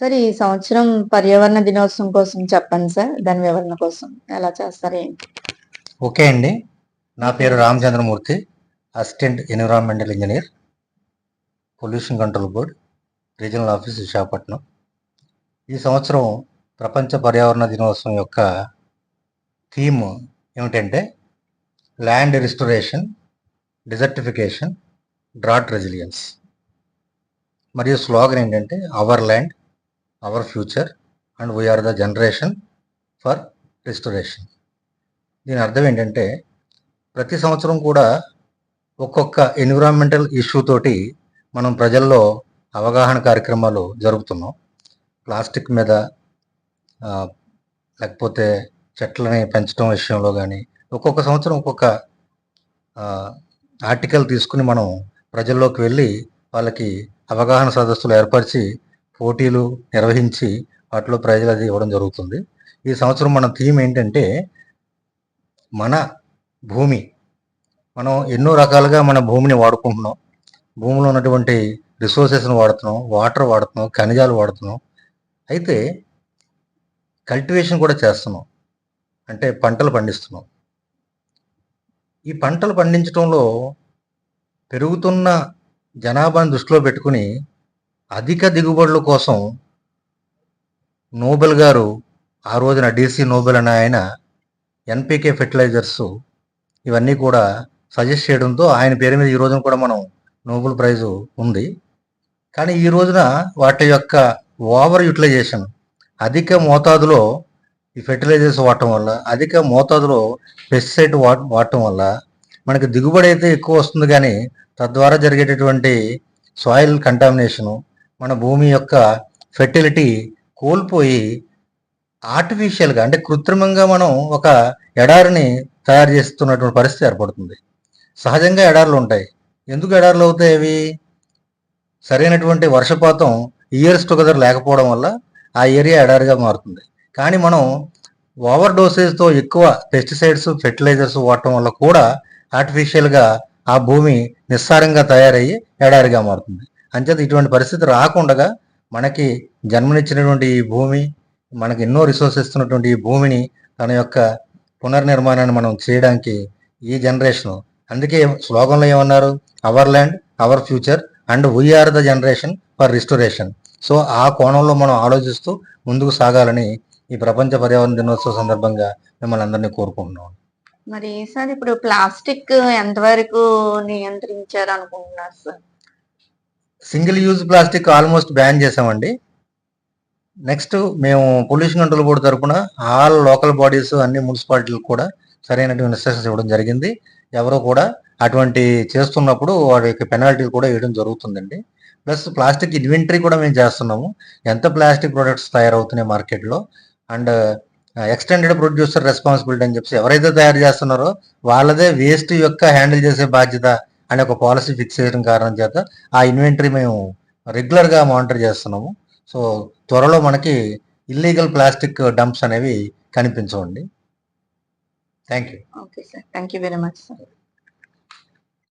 Sir ఈ సంవత్సరం పర్యావరణ దినోత్సవం కోసం చెప్పండి సార్ దాని వివరణ కోసం. ఎలా చేస్తారు ఏంటి? ఓకే అండి. నా పేరు Ramachandramurthy assistant environmental engineer pollution control board regional office Visakhapatnam. ఈ సంవత్సరం ప్రపంచ పర్యావరణ దినోత్సవం యొక్క థీమ్ ఏమిటంటే land restoration desertification drought resilience మరియు స్లోగన్ ఏంటంటే our land our future and we are the generation for restoration దీని అర్థం ఏంటంటే ప్రతి సంవత్సరం కూడా ఒక్కొక్క ఎన్విరాన్మెంటల్ ఇష్యూ తోటి మనం ప్రజల్లో అవగాహన కార్యక్రమాలు జరుపుతున్నాం. ప్లాస్టిక్ మీద లేకపోతే చెట్లని పెంచడం విషయంలో కానీ ఒక్కొక్క సంవత్సరం ఒక్కొక్క ఆర్టికల్ తీసుకుని మనం ప్రజల్లోకి వెళ్ళి వాళ్ళకి అవగాహన సదస్సులు ఏర్పరిచి పోటీలు నిర్వహించి వాటిలో ప్రైజ్లు అది ఇవ్వడం జరుగుతుంది. ఈ సంవత్సరం మన థీమ్ ఏంటంటే మన భూమి. మనం ఎన్నో రకాలుగా మన భూమిని వాడుకుంటున్నాం. భూమిలో ఉన్నటువంటి రిసోర్సెస్ను వాడుతున్నాం వాటర్ వాడుతున్నాం ఖనిజాలు వాడుతున్నాం. అయితే కల్టివేషన్ కూడా చేస్తున్నాం. అంటే పంటలు పండిస్తున్నాం. ఈ పంటలు పండించడంలో పెరుగుతున్న జనాభాను దృష్టిలో పెట్టుకుని అధిక దిగుబడుల కోసం నోబెల్ గారు ఆ రోజున డిసి నోబెల్ అనే ఆయన ఎన్పికే ఫెర్టిలైజర్స్ ఇవన్నీ కూడా సజెస్ట్ చేయడంతో ఆయన పేరు మీద ఈ రోజున కూడా మనం నోబెల్ ప్రైజు ఉంది. కానీ ఈ రోజున వాటి యొక్క ఓవర్ యూటిలైజేషన్ అధిక మోతాదులో ఈ ఫెర్టిలైజర్స్ వాడటం వల్ల అధిక మోతాదులో పెస్టిసైడ్ వా వాడటం వల్ల మనకి దిగుబడి అయితే ఎక్కువ వస్తుంది కానీ తద్వారా జరిగేటటువంటి సాయిల్ కంటామినేషను మన భూమి యొక్క ఫెర్టిలిటీ కోల్పోయి ఆర్టిఫిషియల్గా అంటే కృత్రిమంగా మనం ఒక ఎడారిని తయారు చేస్తున్నటువంటి పరిస్థితి ఏర్పడుతుంది. సహజంగా ఎడారులు ఉంటాయి. ఎందుకు ఎడారులు అవుతాయి అవి? సరైనటువంటి వర్షపాతం ఇయర్స్ టుగెదర్ లేకపోవడం వల్ల ఆ ఏరియా ఎడారిగా మారుతుంది. కానీ మనం ఓవర్ డోసేజ్తో ఎక్కువ పెస్టిసైడ్స్ ఫెర్టిలైజర్స్ వాడటం వల్ల కూడా ఆర్టిఫిషియల్గా ఆ భూమి నిస్సారంగా తయారయ్యి ఎడారిగా మారుతుంది. అంచేత ఇటువంటి పరిస్థితి రాకుండా మనకి జన్మనిచ్చినటువంటి ఈ భూమి మనకి ఎన్నో రిసోర్స్ ఇస్తున్నటువంటి ఈ భూమిని తన యొక్క పునర్నిర్మాణాన్ని మనం చేయడానికి ఈ జనరేషన్ అందుకే శ్లోకంలో ఏమన్నారు? Our land our future and we are the generation for restoration so ఆ కోణంలో మనం ఆలోచిస్తూ ముందుకు సాగాలని ఈ ప్రపంచ పర్యావరణ దినోత్సవ సందర్భంగా మిమ్మల్ని అందరినీ కోరుకుంటున్నాం మరి సార్ ఇప్పుడు ప్లాస్టిక్ ఎంతవరకు నియంత్రించారు అనుకుంటున్నారు sir? Single use plastic almost ban చేసామండి నెక్స్ట్ మేము పొల్యూషన్ కంట్రోల్ బోర్డు తరపున ఆల్ లోకల్ బాడీస్ అన్ని మున్సిపాలిటీలకు కూడా సరైనటువంటి ఇన్స్ట్రక్షన్స్ ఇవ్వడం జరిగింది. ఎవరో కూడా అటువంటి చేస్తున్నప్పుడు వాడి యొక్క పెనాల్టీలు కూడా వేయడం జరుగుతుందండి. ప్లస్ ప్లాస్టిక్ ఇన్వెంటరీ కూడా మేము చేస్తున్నాము. ఎంత ప్లాస్టిక్ ప్రొడక్ట్స్ తయారవుతున్నాయి మార్కెట్లో అండ్ ఎక్స్టెండెడ్ ప్రొడ్యూసర్ రెస్పాన్సిబిలిటీ అని చెప్పి ఎవరైతే తయారు చేస్తున్నారో వాళ్ళదే వేస్ట్ యొక్క హ్యాండిల్ చేసే బాధ్యత అనే ఒక పాలసీ ఫిక్స్ చేయడం కారణం చేత ఆ ఇన్వెంటరీ మేము రెగ్యులర్గా మానిటర్ చేస్తున్నాము. సో త్వరలో మనకి ఇల్లీగల్ ప్లాస్టిక్ డంప్స్ అనేవి కనిపించవండి. Thank you okay sir. Thank you very much sir.